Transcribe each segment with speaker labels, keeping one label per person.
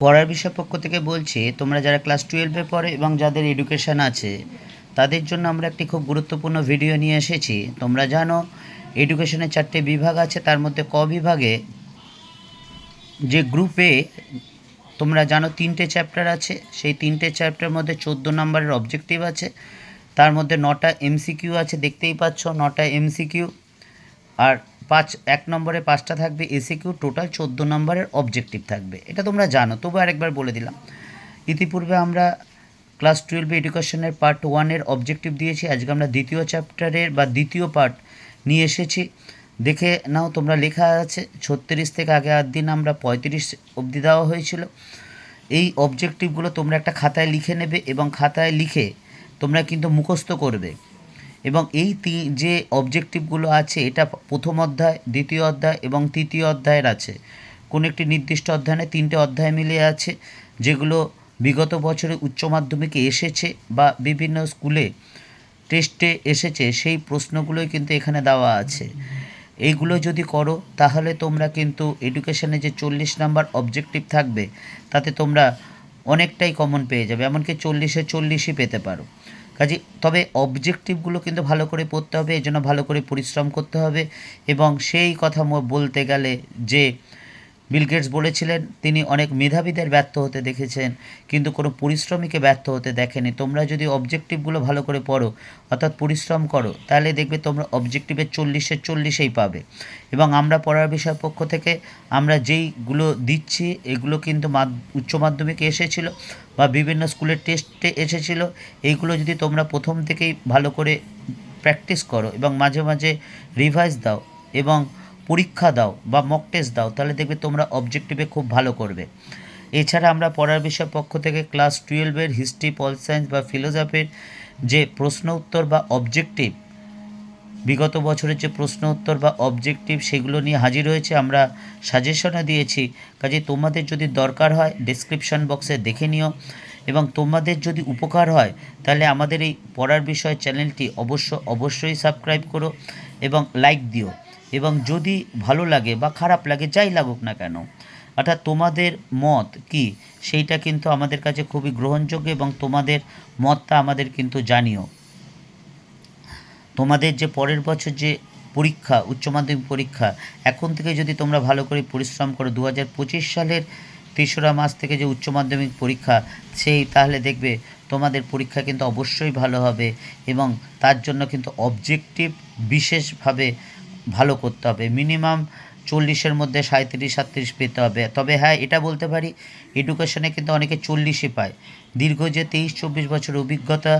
Speaker 1: পড়ার বিষয় পক্ষ থেকে বলছি, তোমরা যারা ক্লাস টুয়েলভে পড়ে এবং যাদের এডুকেশান আছে, তাদের জন্য আমরা একটি খুব গুরুত্বপূর্ণ ভিডিও নিয়ে এসেছি। তোমরা জানো এডুকেশনের চারটে বিভাগ আছে, তার মধ্যে ক বিভাগে যে গ্রুপে তোমরা জানো তিনটে চ্যাপ্টার আছে, সেই তিনটে চ্যাপ্টারের মধ্যে চোদ্দ নম্বরের অবজেক্টিভ আছে, তার মধ্যে নটা এমসিকিউ আছে, দেখতেই পাচ্ছ, নটা এমসিকিউ আর পাঁচ, এক নম্বরে পাঁচটা থাকবে এসিকিউ টোটাল চোদ্দ নম্বরের অবজেক্টিভ থাকবে। এটা তোমরা জানো, তবু আরেকবার বলে দিলাম। ইতিপূর্বে আমরা ক্লাস টুয়েলভে এডুকেশনের পার্ট ওয়ানের অবজেক্টিভ দিয়েছি, আজকে আমরা দ্বিতীয় চ্যাপ্টারের বা দ্বিতীয় পার্ট নিয়ে এসেছি। দেখে নাও, তোমরা লেখা আছে, ছত্রিশ থেকে আগে আর দিন আমরা পঁয়ত্রিশ অবধি দেওয়া হয়েছিল। এই অবজেক্টিভগুলো তোমরা একটা খাতায় লিখে নেবে এবং খাতায় লিখে তোমরা কিন্তু মুখস্থ করবে। এবং এই তি- যে অবজেক্টিভগুলো আছে, এটা প্রথম অধ্যায়, দ্বিতীয় অধ্যায় এবং তৃতীয় অধ্যায়ের আছে। কোন একটি নির্দিষ্ট অধ্যায়ে তিনটে অধ্যায় মিলিয়ে আছে, যেগুলো বিগত বছরে উচ্চ মাধ্যমিকে এসেছে বা বিভিন্ন স্কুলে টেস্টে এসেছে, সেই প্রশ্নগুলোই কিন্তু এখানে দেওয়া আছে। এইগুলো যদি করো, তাহলে তোমরা কিন্তু এডুকেশনে যে চল্লিশ নাম্বার অবজেক্টিভ থাকবে, তাতে তোমরা অনেকটাই কমন পেয়ে যাবে, এমনকি চল্লিশে চল্লিশই পেতে পারো। কাজে তবে অবজেক্টিভগুলো কিন্তু ভালো করে পড়তে হবে এজন্য জন্য ভালো করে পরিশ্রম করতে হবে এবং সেই কথা বলতে গেলে যে বিল গেটস বলেছিলেন, তিনি অনেক মেধাবীদের ব্যর্থ হতে দেখেছেন, কিন্তু কোনো পরিশ্রমীকে ব্যর্থ হতে দেখেনি। তোমরা যদি অবজেক্টিভগুলো ভালো করে পড়ো, অর্থাৎ পরিশ্রম করো, তাহলে দেখবে তোমরা অবজেক্টিভের চল্লিশের চল্লিশেই পাবে। এবং আমরা পড়ার বিষয় পক্ষ থেকে আমরা যেইগুলো দিচ্ছি, এগুলো কিন্তু উচ্চ মাধ্যমিকে এসেছিল বা বিভিন্ন স্কুলের টেস্টে এসেছিল, এইগুলো যদি তোমরা প্রথম থেকেই ভালো করে প্র্যাকটিস করো এবং মাঝে মাঝে রিভাইজ দাও এবং পরীক্ষা দাও বা মক টেস্ট দাও, তাহলে দেখবে তোমরা অবজেক্টিভে খুব ভালো করবে। এছাড়া আমরা পড়ার বিষয় পক্ষ থেকে ক্লাস টুয়েলভের হিস্ট্রি পল সায়েন্স বা ফিলোসফির যে প্রশ্ন উত্তর বা অবজেক্টিভ বিগত বছরের যে প্রশ্ন উত্তর বা অবজেক্টিভ সেগুলো নিয়ে হাজির হয়েছে, আমরা সাজেশনও দিয়েছি। কাজে তোমাদের যদি দরকার হয় ডেসক্রিপশন বক্সে দেখে নিও। এবং তোমাদের যদি উপকার হয়, তাহলে আমাদের এই পড়ার বিষয় চ্যানেলটি অবশ্য, অবশ্যই সাবস্ক্রাইব করো এবং লাইক দিও। এবং যদি ভালো লাগে বা খারাপ লাগে, যাই লাগুক না কেন, অর্থাৎ তোমাদের মত কি, সেইটা কিন্তু আমাদের কাছে খুবই গ্রহণযোগ্য এবং তোমাদের মতটা আমাদের কিন্তু জানিও। তোমাদের যে পরের বছর যে পরীক্ষা, উচ্চ মাধ্যমিক পরীক্ষা, এখন থেকে যদি তোমরা ভালো করে পরিশ্রম করো দু হাজার পঁচিশ সালের তেসরা মাস থেকে যে উচ্চ মাধ্যমিক পরীক্ষা, সেই তাহলে দেখবে তোমাদের পরীক্ষা কিন্তু অবশ্যই ভালো হবে এবং তার জন্য কিন্তু অবজেক্টিভ বিশেষভাবে ভালো করতে হবে। মিনিমাম চল্লিশের মধ্যে সাঁত্রিশ সাতত্রিশ পেতে হবে। তবে হ্যাঁ এটা বলতে পারি এডুকেশনে কিন্তু অনেকে চল্লিশই পায়। দীর্ঘ যে তেইশ, চব্বিশ বছর অভিজ্ঞতা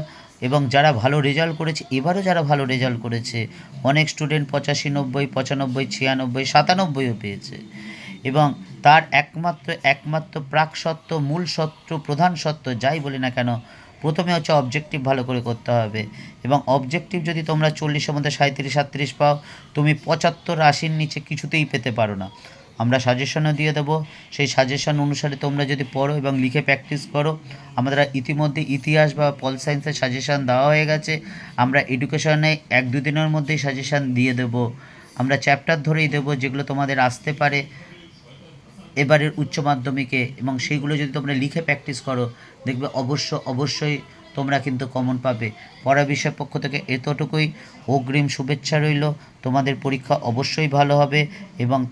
Speaker 1: এবং যারা ভালো রেজাল্ট করেছে, এবারও যারা ভালো রেজাল্ট করেছে, অনেক স্টুডেন্ট পঁচাশি, নব্বই, পঁচানব্বই, ছিয়ানব্বই, সাতানব্বইও পেয়েছে। এবং তার একমাত্র একমাত্র প্রাক সত্য মূল সত্য প্রধান সত্য যাই বলি না কেন প্রথমে হচ্ছে অবজেক্টিভ ভালো করে করতে হবে। এবং অবজেক্টিভ যদি তোমরা চল্লিশের মধ্যে সাঁত্রিশ সাতত্রিশ পাও, তুমি পঁচাত্তর আশির নিচে কিছুতেই পেতে পারো না। আমরা সাজেশনও দিয়ে দেবো। সেই সাজেশন অনুসারে তোমরা যদি পড়ো এবং লিখে প্র্যাকটিস করো, আমাদের ইতিমধ্যে ইতিহাস বা পল সায়েন্সের সাজেশন দেওয়া হয়ে গেছে। আমরা এডুকেশনে এক দু দিনের মধ্যেই সাজেশন দিয়ে দেবো। আমরা চ্যাপ্টার ধরেই দেবো যেগুলো তোমাদের আসতে পারে। এবারের উচ্চ মাধ্যমিকে এবং সেইগুলো যদি তোমরা লিখে প্র্যাকটিস করো, দেখবে অবশ্য, অবশ্যই তোমরা কিন্তু কমন পাবে। পড়া বিষয় পক্ষ থেকে এতটুকুই। অগ্রিম শুভেচ্ছা রইল। তোমাদের পরীক্ষা অবশ্যই ভালো হবে এবং